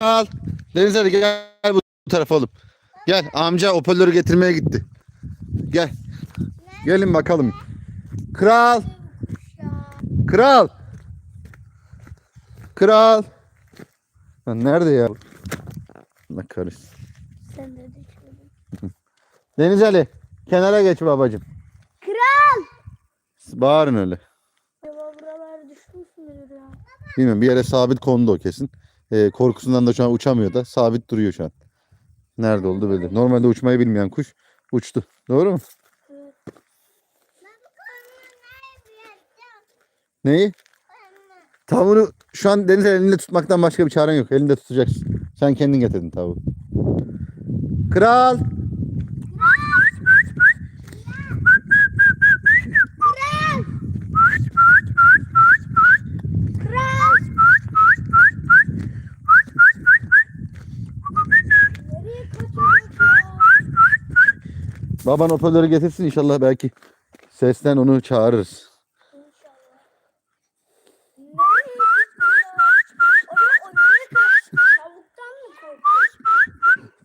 Kral. Deniz hadi gel bu tarafa oğlum. Gel amca hoparlörü getirmeye gitti. Gel. Gelin bakalım. Kral. Kral. Kral. Lan nerede ya? Allah kahretsin. Sen de. Deniz Ali kenara geç babacığım. Kral. Bağırın öyle. Acaba buralara düşmüş müdür ya? Bilmiyorum bir yere sabit kondu o kesin. Ee, korkusundan da şu an uçamıyor da sabit duruyor şu an. Nerede oldu belli. Normalde uçmayı bilmeyen kuş uçtu. Doğru mu? Neyi? Tavuğunu şu an deniz elinde tutmaktan başka bir çaren yok. Elinde tutacaksın. Sen kendin getirdin tavuğu. Kral. Baban hoparlörü getirsin inşallah belki sesten onu çağırırız.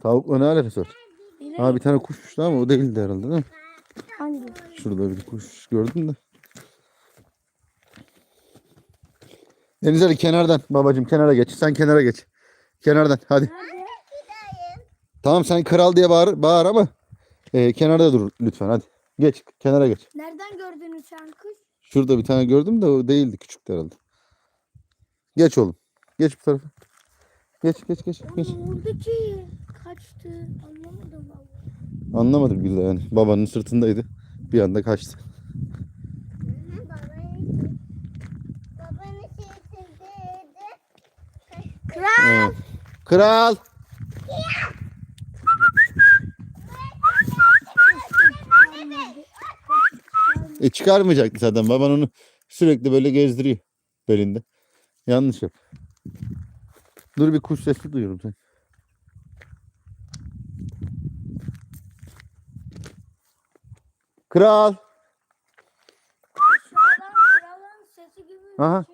Tavukla ne alakası var? Ha bir tane kuş uçtu ama o değildi herhalde değil mi? Hangi? Şurada bir kuş gördüm de. Deniz Ali kenardan babacığım kenara geç. Sen kenara geç. Kenardan hadi. Tamam sen kral diye bağır, bağır ama e, kenarda dur lütfen hadi. Geç kenara geç. Nereden gördün sen kuş? Şurada bir tane gördüm de o değildi küçüktü herhalde. Geç oğlum. Geç bu tarafa. Geç geç geç. geç. Oğlum oradaki kaçtı. Anlamadım vallahi. Anlamadım billahi yani. Babanın sırtındaydı. Bir anda kaçtı. Kral. Evet. Kral. E çıkarmayacaktı zaten. Baban onu sürekli böyle gezdiriyor belinde. Yanlış yap. Dur bir kuş sesi duyuyorum sen. Kral. Aha.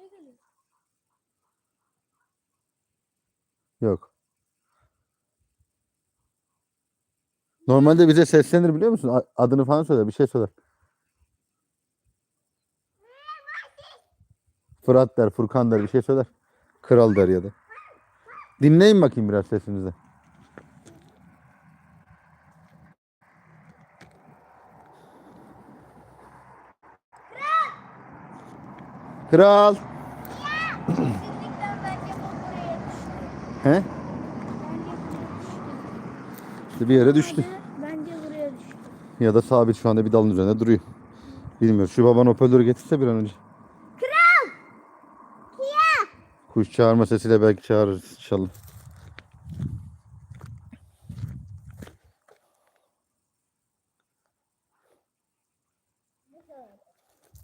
Yok. Normalde bize seslenir biliyor musun? Adını falan söyler, bir şey söyler. Fırat der, Furkan der, bir şey söyler. Kral der ya da. Dinleyin bakayım biraz sesinizi. Kral. He? İşte bir yere düştü. Ya da sabit şu anda bir dalın üzerinde duruyor. Bilmiyorum. Şu baban hoparlörü getirse bir an önce. Kral! Kuş çağırma sesiyle belki çağırırız inşallah.